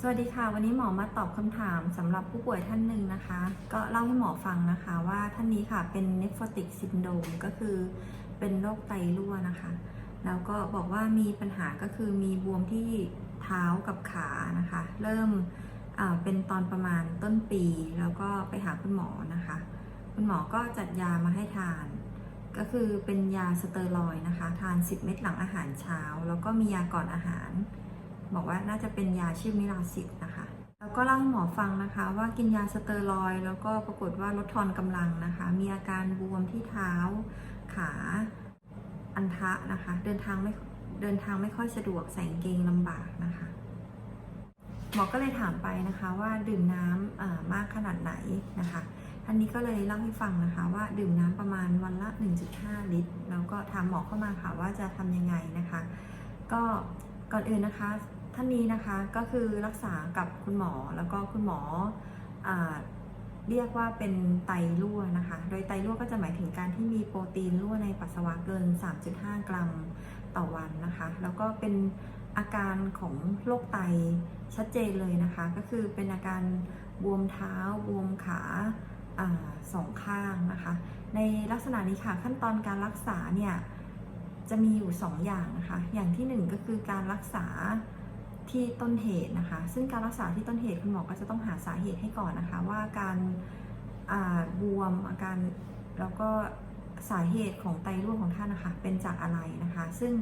สวัสดีค่ะ วันนี้หมอมาตอบคำถามสำหรับผู้ป่วยท่านหนึ่งนะคะ ก็เล่าให้หมอฟังนะคะว่าท่านนี้ค่ะเป็นเนฟ r o ติกซินโดมก็คือเป็นโรคไตรั่วนะคะ แล้วก็บอกว่ามีปัญหาก็คือมีบวมที่เท้ากับขานะคะ เริ่มอ่าเป็นตอนประมาณต้นปี แล้วก็ไปหาคุณหมอนะคะ คุณหมอก็จัดยามาให้ทาน ก็คือเป็นยาสเตอรอยนะคะ ทาน 10 เม็ดหลังอาหารเช้า แล้วก็มียาก่อนอาหาร บอกว่าน่าจะเป็นยาชื่อมิลาซิดนะคะ แล้วก็เล่าให้หมอฟังนะคะ ว่ากินยาสเตอรอยแล้วก็ปรากฏว่าลดทอนกำลังนะคะ มีอาการบวมที่เท้า ขาอันทะนะคะ เดินทางไม่เดินทางไม่ค่อยสะดวกใส่กางเกงลำบากนะคะ หมอก็เลยถามไปนะคะว่าดื่มน้ำมากขนาดไหนนะคะท่านนี้ก็เลยเล่าให้ฟังนะคะ ว่าดื่มน้ำประมาณวันละ 1.5 ลิตร แล้วก็ถามหมอเข้ามาค่ะว่าจะทำยังไงนะคะ ก็ก่อนอื่นนะคะ ท่านนี้นะคะก็คือรักษากับคุณหมอแล้วก็คุณหมออเรียกว่าเป็นไตรั่วนะคะ โดยไตรั่วก็จะหมายถึงการที่มีโปรตีนรั่วในปัสสาวะเกิน 3.5 กรัมต่อวันนะคะ แล้วก็เป็นอาการของโรคไตชัดเจนเลยนะคะ ก็คือเป็นอาการบวมเท้าบวมขาอาสองข้างนะคะ ในลักษณะนี้ค่ะขั้นตอนการรักษาเนี่ยจะมีอยู่ 2 อย่างนะคะ อย่างที่ 1 ก็คือการรักษา ที่ต้นเหตุนะคะ ซึ่งการรักษาที่ต้นเหตุคุณหมอก็จะต้องหาสาเหตุให้ก่อนนะคะ ว่าการาบวมอาการแล้วก็สาเหตุของไตรั่วของท่านนะคะ เป็นจากอะไรนะคะ ซึ่ง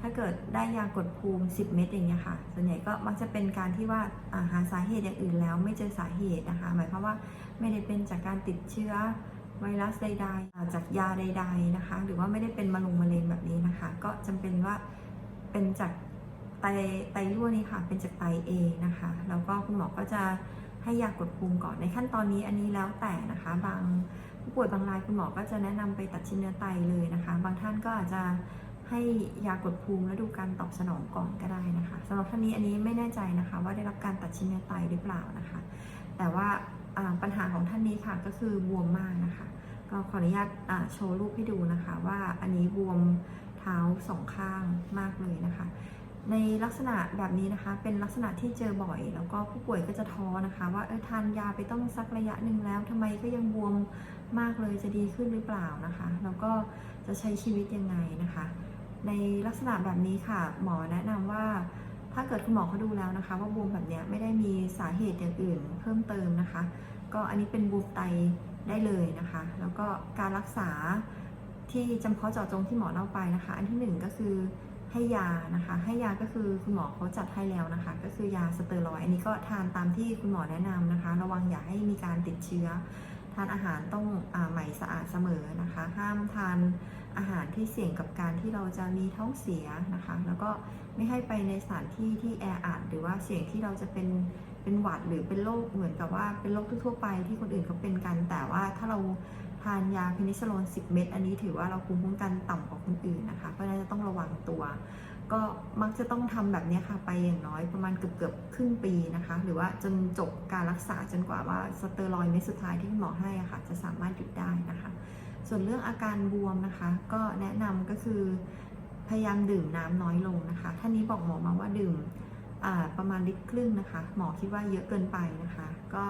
ถ้าเกิดได้ยากดภูมิ 10 เม็ดอย่างเงี้ยค่ะ ส่วนใหญ่ก็มักจะเป็นการที่ว่าาหาสาเหตุอย่างอื่นแล้วไม่เจอสาเหตุนะคะ หมายความว่าไม่ได้เป็นจากการติดเชื้อไวรัสใดๆ จากยาใด ๆนะคะ หรือว่าไม่ได้เป็นมะลงมะเร็งแบบนี้นะคะ ก็จำเป็นว่าเป็นจาก ไตไตรั่วนี่ค่ะเป็นจากไตเองนะคะแล้วก็คุณหมอก็จะให้ยากดภูมิก่อนในขั้นตอนนี้อันนี้แล้วแต่นะคะ บางผู้ป่วยบางรายคุณหมอก็จะแนะนำไปตัดชิ้นเนื้อไตเลยนะคะ บางท่านก็อาจจะให้ยากดภูมิแล้วดูการตอบสนองก่อนก็ได้นะคะสำหรับท่านนี้อันนี้ไม่แน่ใจนะคะ ว่าได้รับการตัดชิ้นเนื้อไตหรือเปล่านะคะ แต่ว่าปัญหาของท่านนี้ค่ะก็คือบวมมากนะคะ ก็ขออนุญาตโชว์รูปให้ดูนะคะ ว่าอันนี้บวมเท้าสองข้างมากเลยนะคะ ในลักษณะแบบนี้นะคะ เป็นลักษณะที่เจอบ่อย แล้วก็ผู้ป่วยก็จะท้อนะคะว่าเออทานยาไปต้องสักระยะหนึ่งแล้วทำไมก็ยังบวมมากเลยจะดีขึ้นหรือเปล่านะคะ แล้วก็จะใช้ชีวิตยังไงนะคะ ในลักษณะแบบนี้ค่ะ หมอแนะนำว่าถ้าเกิดคุณหมอเขาดูแล้วนะคะ ว่าบวมแบบนี้ไม่ได้มีสาเหตุอย่างอื่นเพิ่มเติมนะคะ ก็อันนี้เป็นบวมไตได้เลยนะคะ แล้วก็การรักษาที่จำเพาะเจาะจงที่หมอเล่าไปนะคะ อันที่หนึ่งก็คือ ให้ยานะคะ ให้ยาก็คือคุณหมอเขาจัดให้แล้วนะคะ ก็คือยาสเตอรอยอันนี้ก็ทานตามที่คุณหมอแนะนำนะคะ ระวังอย่าให้มีการติดเชื้อ ทานอาหารต้องอาใหม่สะอาดเสมอนะคะ ห้ามทานอาหารที่เสี่ยงกับการที่เราจะมีท้องเสียนะคะ แล้วก็ไม่ให้ไปในสถานที่ที่แออัดหรือว่าเสี่ยงที่เราจะเป็นเป็นหวัดหรือเป็นโรคเหมือนกับว่าเป็นโรคทั่วไปที่คนอื่นเขาเป็นกัน แต่ว่าถ้าเรา ทานยาเพนิซิลลิน10 เม็ดอันนี้ถือว่าเราภูมิคุ้มกันต่ำกว่าคนอื่นนะคะ เพราะฉะนั้นจะต้องระวังตัว ก็มักจะต้องทำแบบนี้ค่ะไปอย่างน้อยประมาณเกือบเกือบครึ่งปีนะคะ หรือว่าจนจบการรักษาจนกว่าว่าสเตอรอยด์เม็ดสุดท้ายที่คุณหมอให้อะค่ะจะสามารถหยุดได้นะคะ ส่วนเรื่องอาการบวมนะคะ ก็แนะนำก็คือพยายามดื่มน้ำน้อยลงนะคะ ท่านนี้บอกหมอมาว่าดื่มประมาณลิตรครึ่งนะคะ หมอคิดว่าเยอะเกินไปนะคะ ก็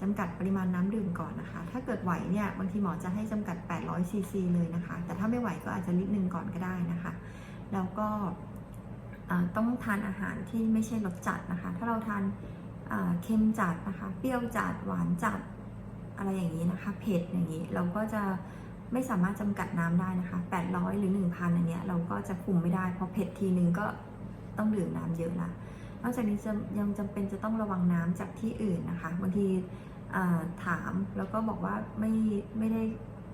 จำกัดปริมาณน้ำดื่มก่อนนะคะ ถ้าเกิดไหวเนี่ยบางทีหมอจะให้จำกัด 800ซีซีเลยนะคะ แต่ถ้าไม่ไหวก็อาจจะลิตรหนึ่งก่อนก็ได้นะคะ แล้วก็ต้องทานอาหารที่ไม่ใช่รสจัดนะคะ ถ้าเราทานเค็มจัดนะคะ เปรี้ยวจัด หวานจัด อะไรอย่างนี้นะคะ เผ็ดอย่างนี้ เราก็จะไม่สามารถจำกัดน้ำได้นะคะ 800 หรือ 1,000 อันเนี้ยเราก็จะคุมไม่ได้ เพราะเผ็ดทีนึงก็ต้องดื่มน้ำเยอะละ นอกจากนี้ยังจำเป็นจะต้องระวังน้ำจากที่อื่นนะคะ บางที ถามแล้วก็บอกว่าไม่ไม่ได้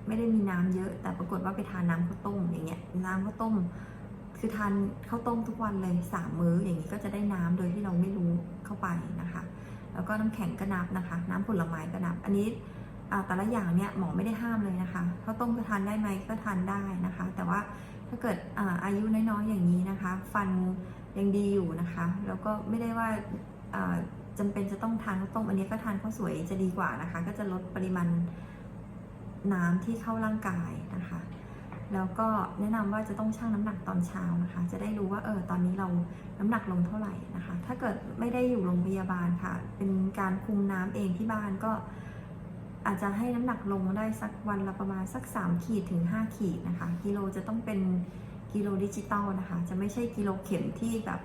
ไม่ได้มีน้ำเยอะ แต่ปรากฏว่าไปทานน้ำข้าวต้มอย่างเงี้ยน้ำข้าวต้ม คือทานข้าวต้มทุกวันเลยสามมื้ออย่างนี้ก็จะได้น้ำโดยที่เราไม่รู้เข้าไปนะคะ แล้วก็น้ำแข็งก็นับนะคะ น้ำผลไม้ก็นับ อันนี้แต่ละอย่างเนี่ยหมอไม่ได้ห้ามเลยนะคะข้าวต้มก็ทานได้ไหมก็ทานได้นะคะ แต่ว่าถ้าเกิดออายุน้อยๆอย่างนี้นะคะ ฟันยังดีอยู่นะคะ แล้วก็ไม่ได้ว่า อ่าจำเป็นจะต้องทานข้าวต้มอันนี้ก็ทานข้าวสวยจะดีกว่านะคะ ก็จะลดปริมาณน้ำที่เข้าร่างกายนะคะ แล้วก็แนะนำว่าจะต้องชั่งน้ำหนักตอนเช้านะคะ จะได้รู้ว่าเออตอนนี้เราน้ำหนักลงเท่าไหร่นะคะ ถ้าเกิดไม่ได้อยู่โรงพยาบาลค่ะ เป็นการคุมน้ำเองที่บ้านก็อาจจะให้น้ำหนักลงได้สักวันละประมาณสัก 3 ขีดถึง 5 ขีดนะคะ กิโลจะต้องเป็นกิโลดิจิตอลนะคะ จะไม่ใช่กิโลเข็มที่แบบ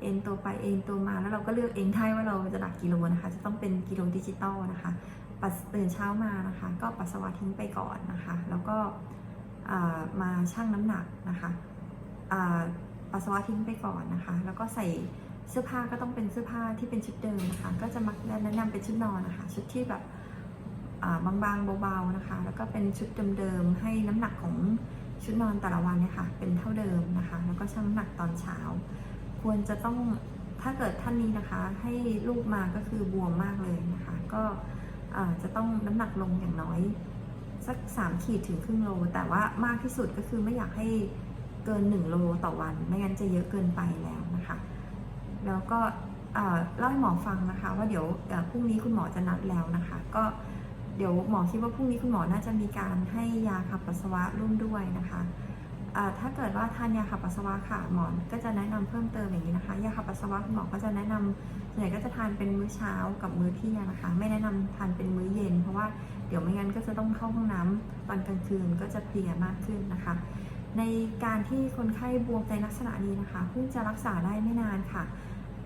เอ็นตัวไปเอ็นตัวมา แล้วเราก็เลือกเองได้ว่าเราจะหนักกิโลนะคะ จะต้องเป็นกิโลดิจิตอลนะคะปัสตื่นเช้ามานะคะ ก็ปัสสาวะทิ้งไปก่อนนะคะ แล้วก็มาชั่งน้ำหนักนะคะปัสสาวะทิ้งไปก่อนนะคะ แล้วก็ใส่เสื้อผ้าก็ต้องเป็นเสื้อผ้าที่เป็นชุดเดิมนะคะ ก็จะมักแนะนำเป็นชุดนอนนะคะ ชุดที่แบบบางๆเบาๆนะคะ แล้วก็เป็นชุดเดิมๆให้น้ำหนักของชุดนอนแต่ละวันเนี่ยค่ะ เป็นเท่าเดิมนะคะ แล้วก็ชั่งน้ำหนักตอนเช้า ควรจะต้องถ้าเกิดท่านนี้นะคะ ให้ลูกมาก็คือบวมมากเลยนะคะ ก็จะต้องน้ำหนักลงอย่างน้อยสัก 3 ขีดถึงครึ่งโล แต่ว่ามากที่สุดก็คือไม่อยากให้เกิน 1 โลต่อวัน ไม่งั้นจะเยอะเกินไปแล้วนะคะ แล้วก็เล่าให้หมอฟังนะคะ ว่าเดี๋ยวพรุ่งนี้คุณหมอจะนัดแล้วนะคะ ก็เดี๋ยวหมอคิดว่าพรุ่งนี้คุณหมอน่าจะมีการให้ยาขับปัสสาวะร่วมด้วยนะคะ ถ้าเกิดว่าทานยาขับปัสสาวะค่ะหมอก็จะแนะนำเพิ่มเติมอย่างนี้นะคะยาขับปัสสาวะหมอก็จะแนะนำส่วนใหญ่ก็จะทานเป็นมื้อเช้ากับมื้อเที่ยงนะคะ ไม่แนะนำทานเป็นมื้อเย็น เพราะว่าเดี๋ยวไม่งั้นก็จะต้องเข้าห้องน้ำตอนกลางคืนก็จะเพลียมากขึ้นนะคะ ในการที่คนไข้บวมในลักษณะนี้นะคะเพิ่งจะรักษาได้ไม่นานค่ะ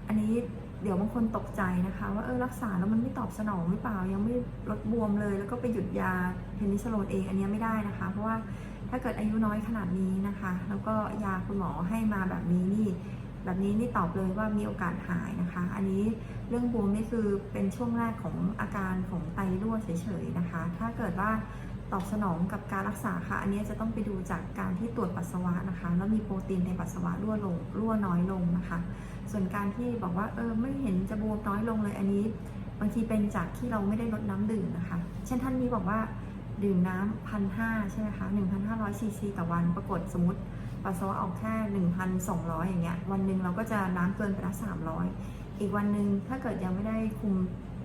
อันนี้เดี๋ยวบางคนตกใจนะคะ ว่าเออรักษาแล้วมันไม่ตอบสนองหรือเปล่า ยังไม่ลดบวมเลย แล้วก็ไปหยุดยาเพนิซิลลินเองอันนี้ไม่ได้นะคะ เพราะว่า ถ้าเกิดอายุน้อยขนาดนี้นะคะ แล้วก็ยาคุณหมอให้มาแบบนี้นี่ แบบนี้นี่ตอบเลยว่ามีโอกาสหายนะคะ อันนี้เรื่องบวมนี่คือเป็นช่วงแรกของอาการของไตรั่วเฉยๆนะคะ ถ้าเกิดว่าตอบสนองกับการรักษาค่ะ อันนี้จะต้องไปดูจากการที่ตรวจปัสสาวะนะคะ แล้วมีโปรตีนในปัสสาวะรั่วลงรั่วน้อยลงนะคะ ส่วนการที่บอกว่าเออไม่เห็นจะบวมน้อยลงเลยอันนี้ บางทีเป็นจากที่เราไม่ได้ลดน้ำดื่มนะคะ เช่นท่านนี้บอกว่า ดื่มน้ำพันห้าใช่ไหมคะ1,500ซีซีต่อวันปรากฏสมมติปัสสาวะออกแค่1,200อย่างเงี้ยวันหนึ่งเราก็จะน้ำเกินไปละ300อีกวันหนึ่งถ้าเกิดยังไม่ได้คุม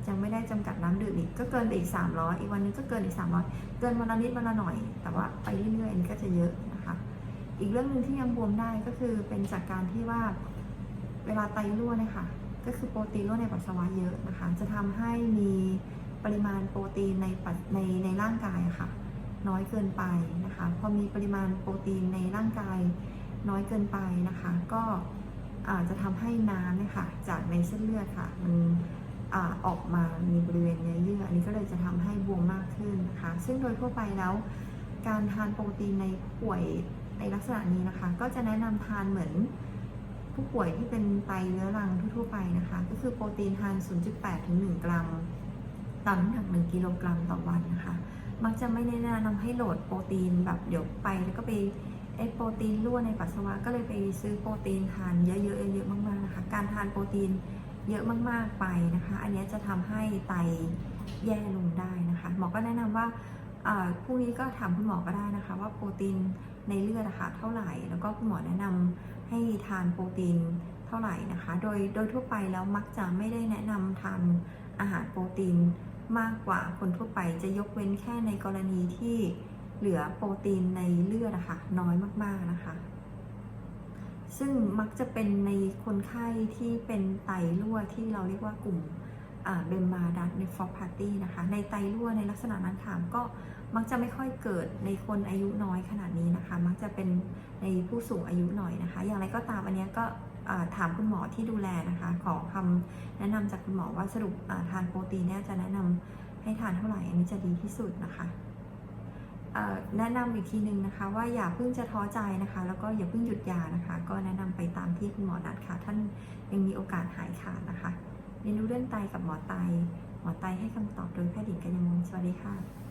ยังไม่ได้จำกัดน้ำดื่มอีกก็เกินไปอีก 300 อีกวันหนึงก็เกินอีก 300 เกินวันละนิดวันละหน่อย แต่ว่าไปเรื่อยๆอันนี้ก็จะเยอะนะคะ อีกเรื่องหนึ่งที่ยังบวมได้ก็คือเป็นจากการที่ว่าเวลาไตรั่วเนี่ยค่ะ ก็คือโปรตีนรั่วในปัสสาวะเยอะนะคะ จะทำให้มี ปริมาณโปรตีนในปัในในร่างกายค่ะ น้อยเกินไปนะคะ พอมีปริมาณโปรตีนในร่างกายน้อยเกินไปนะคะ ก็อาจจะทำให้น้ำเนี่ยค่ะจากในเส้นเลือดค่ะมันออกมามีบริเวณเนื้อเยื่ออันนี้ก็เลยจะทำให้บวมมากขึ้นนะคะ ซึ่งโดยทั่วไปแล้วการทานโปรตีนในผู้ป่วยในลักษณะนี้นะคะ ก็จะแนะนำทานเหมือนผู้ป่วยที่เป็นไตเรื้อรังทั่วๆไปนะคะ ก็คือโปรตีนทาน 0.8 ถึง 1 กรัม ต่อน้ำหนัก1กิโลกรัมต่อวันนะคะ มักจะไม่แนะนำให้โหลดโปรตีนแบบเดี๋ยวไปแล้วก็ไปไอโปรตีนรั่วในปัสสาวะก็เลยไปซื้อโปรตีนทานเยอะๆเยอะๆมากๆนะคะการทานโปรตีนเยอะมากๆไปนะคะ อันนี้จะทำให้ไตแย่ลงได้นะคะหมอก็แนะนำว่าอ่าพรุ่งนี้ก็ถามคุณหมอก็ได้นะคะ ว่าโปรตีนในเลือดนะคะเท่าไหร่ แล้วก็คุณหมอแนะนำให้ทานโปรตีนเท่าไหร่นะคะ โดยโดยทั่วไปแล้วมักจะไม่ได้แนะนำทานอาหารโปรตีน มากกว่าคนทั่วไปจะยกเว้นแค่ในกรณีที่เหลือโปรตีนในเลือดอะคะน้อยมากๆนะคะ ซึ่งมักจะเป็นในคนไข้ที่เป็นไตรั่วที่เราเรียกว่ากลุ่มเบมมาดัตในฟอร์พาร์ตี้นะคะ ในไตรั่วในลักษณะนั้นถามก็มักจะไม่ค่อยเกิดในคนอายุน้อยขนาดนี้นะคะ มักจะเป็นในผู้สูงอายุหน่อยนะคะ อย่างไรก็ตามอันนี้ก็ ถามคุณหมอที่ดูแลนะคะ ขอคำแนะนำจากคุณหมอว่าสรุปทานโปรตีนเนี่ยจะแนะนำให้ทานเท่าไหร่อันนี้จะดีที่สุดนะคะแนะนำอีกทีหนึ่งนะคะ ว่าอย่าเพิ่งจะท้อใจนะคะ แล้วก็อย่าเพิ่งหยุดยานะคะ ก็แนะนำไปตามที่คุณหมอนัดค่ะ ท่านยังมีโอกาสหายขาดนะคะเรียนรู้เรื่องไตกับหมอไตหมอไตให้คำตอบโดยแพทย์หญิงกัญญมลสวัสดีค่ะ